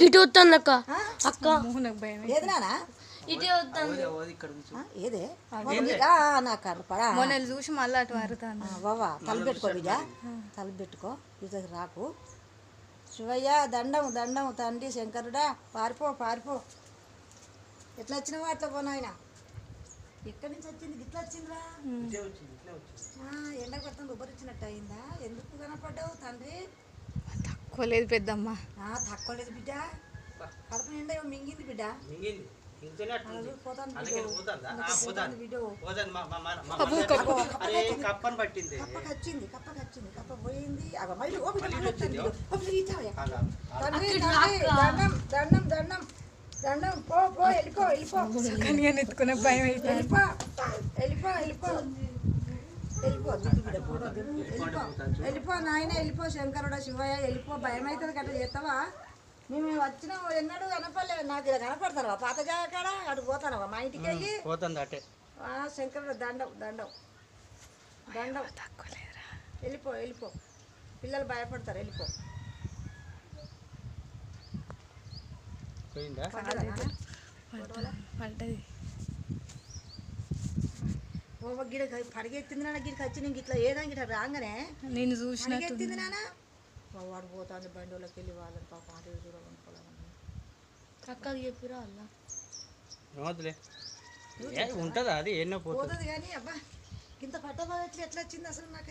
ఇటు వస్తుంది అక్క. అక్క. ఇటే వస్తుంది. ఏదే? నాకు మొన్న చూసి మళ్ళీ అటు మారుతాను బావా పెట్టుకో పెట్టుకో ఇది రాకు. శివయ్య దండం దండం తండ్రి శంకరుడా పారిపో పారిపో. ఎట్లా వచ్చినావో అట్లా పోనాయన ఎక్కడి నుంచి వచ్చింది ఇట్లా వచ్చిందిరా ఆ, ఎండ కొడుతుంది ఉబ్బరిచ్చినట్టు అయిందా? ఎందుకు కనపడ్డావు తండ్రి? తక్కువ లేదు పెద్దమ్మ. ఆ, తక్కువ లేదు బిడ్డ. కడుపు నిండా మింగింది బిడ్డ. మింగింది. కప్పని పట్టింది. కప్పకి వచ్చింది కప్పకి వచ్చింది కప్ప పోయింది. దండం దండం దండం దండం పో పో వెళ్ళిపో వెళ్ళిపో. కానీ ఎత్తుకునే భయం అయిపోయింది. వెళ్ళిపో వెళ్ళిపో వెళ్ళిపో. వెళ్ళిపో నాయన వెళ్ళిపో శంకరుడా శివయ్య వెళ్ళిపో. భయం అవుతుంది గట్ట చేస్తావా? మేము వచ్చిన ఎన్నడూ కనపడలేదు. నాకు ఇలా కనపడతాను పాత జాగా కాడ అటు పోతాను మా ఇంటికి వెళ్ళి? పోతుంది అటే. ఆ, శంకరుడు దండం దండం దండం తక్కువ లేదురా. వెళ్ళిపో వెళ్ళిపో. పిల్లలు భయపడతారు వెళ్ళిపో. పడ్డది. ఓ గిడ పడిగెత్తింది నాన్న గిడికి వచ్చి నీకు ఇట్లా ఏదా గిట్లా రాగానే నేను చూసినట్టు పడిగెత్తింది నాన్న. మా వాడు పోతాంది బండిలోకి వెళ్ళి వాళ్ళని పాపం ఇటు చూడాలనుకోవాలని అక్కకి చెప్పిరా అల్ల. ఏమవుతులే ఏ, ఉంటుందా అది? ఎన్నో పోతుంది. పోతుంది కానీ అబ్బా ఇంత పట్టబాగా ఎట్లా ఎట్లా వచ్చింది అసలు నాకు